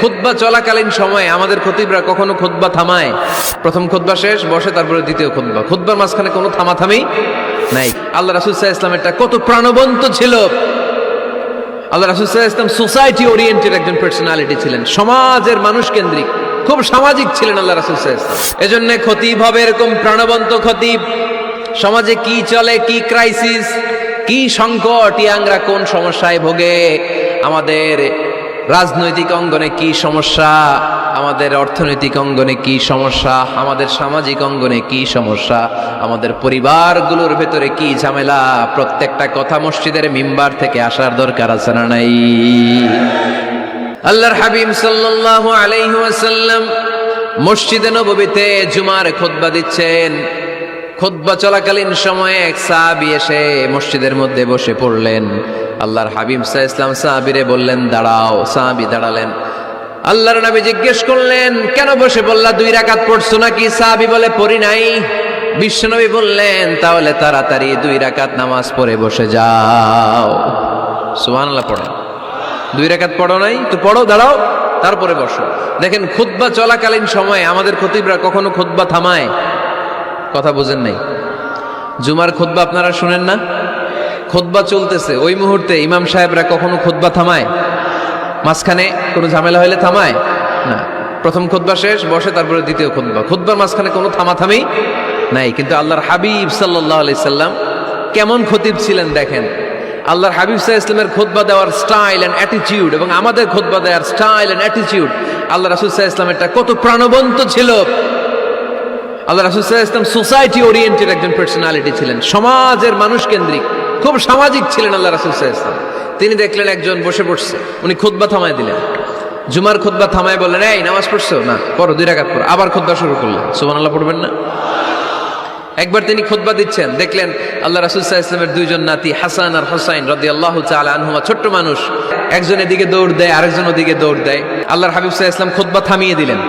খুতবা চলাকালীন সময়ে আমাদের খতিবরা কখনো খুতবা থামায়। প্রথম খুতবা শেষ, বসে তারপরে দ্বিতীয় খুতবা। খুতবার মাঝখানে কোনো থামাথামি নাই। আল্লাহ রাসুলসাহ ইসলামেরটা কত প্রাণবন্ত ছিল। আল্লাহ রাসুলসাহ ইসলাম সোসাইটি ওরিয়েন্টেড একজন পার্সোনালিটি ছিলেন। সমাজের মানুষ কেন্দ্রিক। খুব সামাজিক ছিলেন আল্লাহ রাসুলসাহ ইসলাম এজন্য খতিব হবে এরকম প্রাণবন্ত খতিব। সমাজে কি চলে, কি ক্রাইসিস কি সংকট, ইয়াংরা কোন সমস্যায় ভোগে? আমাদের রাজনৈতিক অঙ্গনে কি সমস্যা? আমাদের অর্থনৈতিক অঙ্গনে কি সমস্যা? আমাদের সামাজিক অঙ্গনে কি সমস্যা? আমাদের পরিবারগুলোর ভেতরে কি ঝামেলা? প্রত্যেকটা কথা মসজিদের মিম্বার থেকে আসার দরকার আছে না নাই? আল্লাহর হাবিব সাল্লাল্লাহু আলাইহি ওয়াসাল্লাম মসজিদে নববীতে জুমার খুতবা দিচ্ছেন। খুতবা চলাকালীন সময়ে এক সাহাবী এসে মসজিদের মধ্যে বসে পড়লেন। আল্লাহর হাবিব সাহ ইসলাম সাহাবিরে বললেন, দাঁড়াও। সাহাবি দাঁড়ালেন। আল্লাহর নবী জিজ্ঞেস করলেন, কেন বসে বললা দুই রাকাত পড়ছো নাকি? সাহাবি বলে, পড়ি নাই। বিশ্বনবী বললেন, তাহলে তাড়াতাড়ি দুই রাকাত নামাজ পড়ে বসে যাও। সুবহানাল্লাহ পড়ো দুই রাকাত পড়ো নাই? তো পড়ো, দাঁড়াও, তারপরে বসো। দেখেন, খুতবা চলাকালীন সময়ে আমাদের খতিবরা কখনো খুতবা থামায়। কথা বোঝেন নাই। জুমার খুতবা আপনারা শুনেন না? খুতবা চলতেছে। ওই মুহূর্তে ইমাম সাহেবরা কখনো খুতবা থামায়? মাঝখানে কোনো ঝামেলা হলে থামায়? না। প্রথম খুতবা শেষ, বসে তারপরে দ্বিতীয় খুতবা। খুতবার মাঝখানে কোনো থামাথামি নাই। কিন্তু আল্লাহর হাবিব সাল্লাহ আলি সাল্লাম কেমন খতিব ছিলেন দেখেন। আল্লাহর হাবিব সাহা ইসলামের খোদবা দেওয়ার স্টাইল অ্যান্ড অ্যাটিটিউড এবং আমাদের খোদবা দেওয়ার স্টাইল অ্যান্ড অ্যাটিটিউড আল্লাহ রাসুল সাহা ইসলামেরটা কত প্রাণবন্ত ছিল। আল্লাহ রাসুল সাহা ইসলাম সোসাইটি ওরিয়েন্টেড একজন পার্সোনালিটি ছিলেন। সমাজের মানুষ কেন্দ্রিক, খুব সামাজিক ছিলেন আল্লাহ রাসুল সাহা ইসলাম তিনি দেখলেন একজন বসে পড়ছে, উনি খুতবা থামায় দিলেন। জুমার খুতবা থামায় বললেন, এই, নামাজ পড়ছো? না, পড়ো, দুই রাকাত পড়ো। আবার খুতবা শুরু করলেন। সুমান আল্লাহ পড়বেন না? একবার তিনি খুতবা দিচ্ছেন, দেখলেন আল্লাহ রাসুল সাহা ইসলামের দুইজন নাতি, হাসান আর হোসাইন রদি আল্লাহ আনহুমা ছোট্ট মানুষ। একজন এদিকে দৌড় দেয়, আরেকজন ওদিকে দৌড় দেয়। আল্লাহর হাবিব সাহা ইসলাম খুতবা থামিয়ে দিলেন।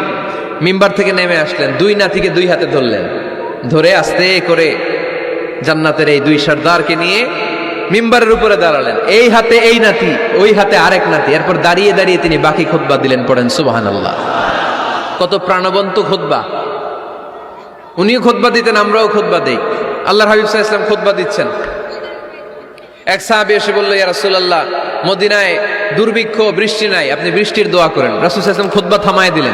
মিম্বার থেকে নেমে আসলেন। দুই নাতিকে দুই হাতে ধরলেন। ধরে আস্তে করে জান্নাতের এই দুই সর্দারকে নিয়ে মিম্বারের উপরে দাঁড়ালেন। এই হাতে এই নাতি, ওই হাতে আরেক নাতি। এরপর দাঁড়িয়ে দাঁড়িয়ে তিনি বাকি খুতবা দিলেন পড়েন সুবাহান আল্লাহ কত প্রাণবন্ত খুতবা। উনিও খোদবা দিতেন, আমরাও খোদবা দিই। আল্লাহর হাবিব সাহা ইসলাম খোদবা দিচ্ছেন। এক সাহাবি এসে বলল, ইয়া মদিনায় দুর্ভিক্ষ, বৃষ্টি নাই, আপনি বৃষ্টির দোয়া করেন। রাসূল আলাইহি ওয়াসাল্লাম খুতবা থামায় দিলেন।